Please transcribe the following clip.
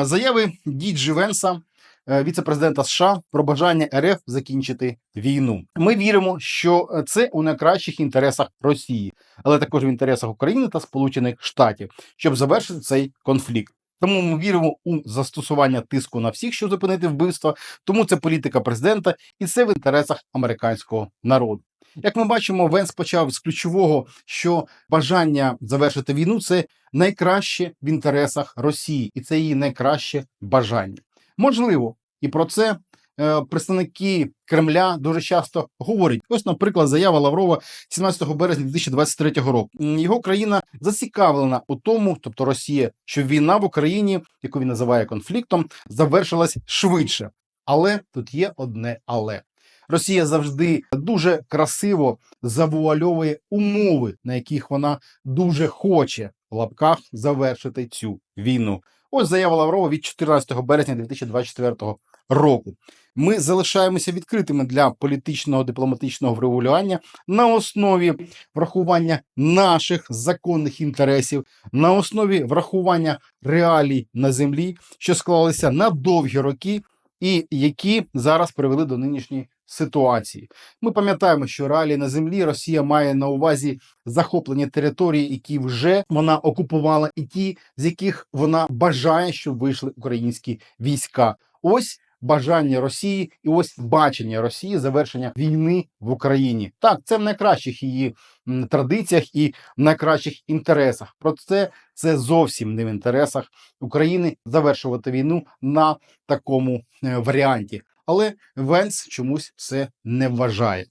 Заяви Діджі Венса, е, віце-президента США, про бажання РФ закінчити війну. Ми віримо, що е, це у найкращих інтересах Росії, але також в інтересах України та Сполучених Штатів, щоб завершити цей конфлікт. Тому ми віримо у застосування тиску на всіх, щоб зупинити вбивство. Тому це політика президента, і це в інтересах американського народу. Як ми бачимо, Венс почав з ключового, що бажання завершити війну це найкраще в інтересах Росії, і це її найкраще бажання. Можливо, і про це е, представники Кремля дуже часто говорять. Ось, наприклад, заява Лаврова 17 березня 2023 року. Його країна зацікавлена у тому, тобто Росія, що війна в Україні, яку він називає конфліктом, завершилась швидше. Але тут є одне але. Росія завжди дуже красиво завуальовує умови, на яких вона дуже хоче в лапках завершити цю війну. Ось заява Лаврова від 14 березня 2024 року. Ми залишаємося відкритими для політичного дипломатичного врегулювання на основі врахування наших законних інтересів, на основі врахування реалій на землі, що склалися на довгі роки, і які зараз привели до нинішньої ситуації. Ми пам'ятаємо, що реалії на землі Росія має на увазі захоплені території, які вже вона окупувала, і ті, з яких вона бажає, щоб вийшли українські війська. Ось бажання Росії і ось бачення Росії завершення війни в Україні. Так, це в найкращих її традиціях і в найкращих інтересах. Проте це зовсім не в інтересах України завершувати війну на такому е, варіанті. Але Венс чомусь це не вважає.